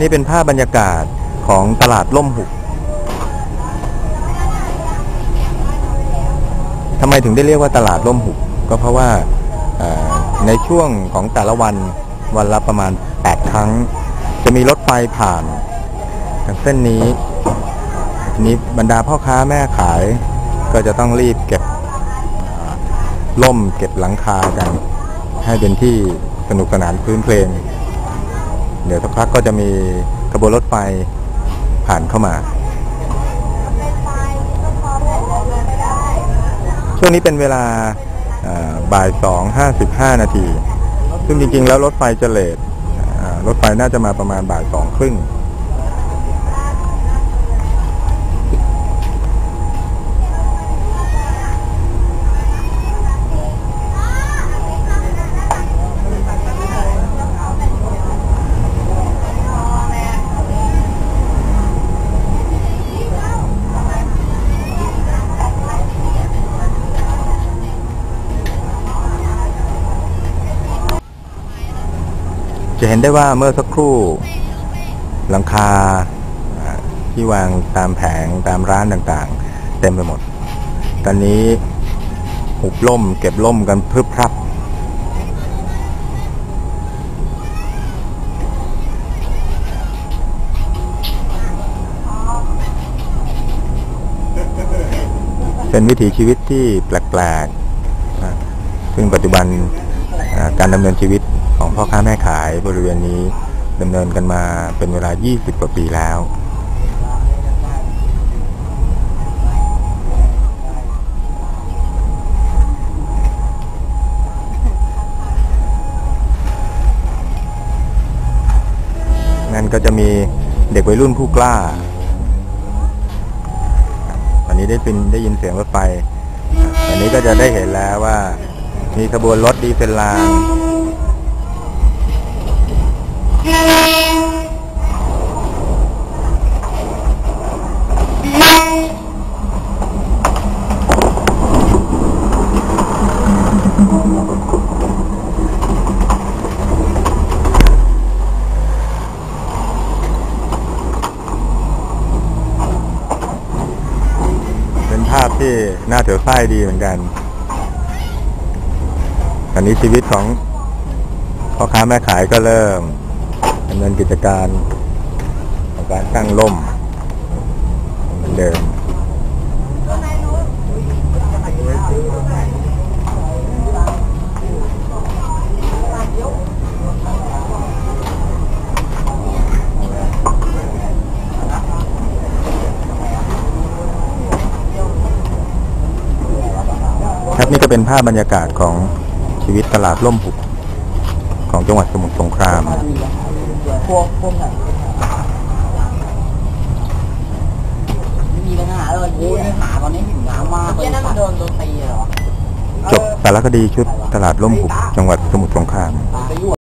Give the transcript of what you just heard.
นี่เป็นภาพบรรยากาศของตลาดล่มหุบทำไมถึงได้เรียกว่าตลาดล่มหุบก็เพราะว่าในช่วงของแต่ละวันวันละประมาณ 8 ครั้ง จะมีรถไฟผ่านทางเส้นนี้นี้บรรดาพ่อค้าแม่ขาย ก็จะต้องรีบเก็บล่มเก็บหลังคากัน ให้เป็นที่สนุกสนานพื้นเพลง เดี๋ยวสักพักก็จะมีขบวนรถไฟผ่านเข้ามา ช่วงนี้เป็นเวลาบ่ายสองห้าสิบห้านาที ซึ่งจริงๆ แล้วรถไฟจะเลทรถไฟน่าจะมาประมาณบ่ายสองครึ่ง จะเห็นได้ว่าเมื่อสักครู่หลังคาที่วางตามแผงตามร้านต่างๆ เต็มไปหมด ตอนนี้หุบล่ม เก็บล่มกันพรึบพรับเป็นวิถีชีวิตที่แปลกๆ ซึ่งปัจจุบันการดำเนินชีวิต ของพ่อค้าแม่ขายบริเวณนี้ดำเนินกันมาเป็นเวลา 20 กว่าปีแล้วงั้นก็จะมีเด็กวัยรุ่นผู้กล้า วันนี้ได้ยินได้ยินเสียงรถไฟวันนี้ก็จะได้เห็นแล้วว่า มีขบวนรถดีเซลราง เป็นภาพที่น่าเสียวไส้ดีเหมือนกัน ตอนนี้ชีวิตของพ่อค้าแม่ขายก็เริ่ม ดำเนินกิจการของการตั้งล่มเหมือนเดิมครับนี่ก็เป็นภาพบรรยากาศของชีวิตตลาดล่มหุบของจังหวัดสมุทรสงคราม พวกพวกไหนไม่มีปัญหาเลยโอ้ยหาตอนนี้หิวน้ำมากเลยนั่นโดนโดนตีเหรอจบสารคดีชุดตลาดล่มหุบจังหวัดสมุทรสงคราม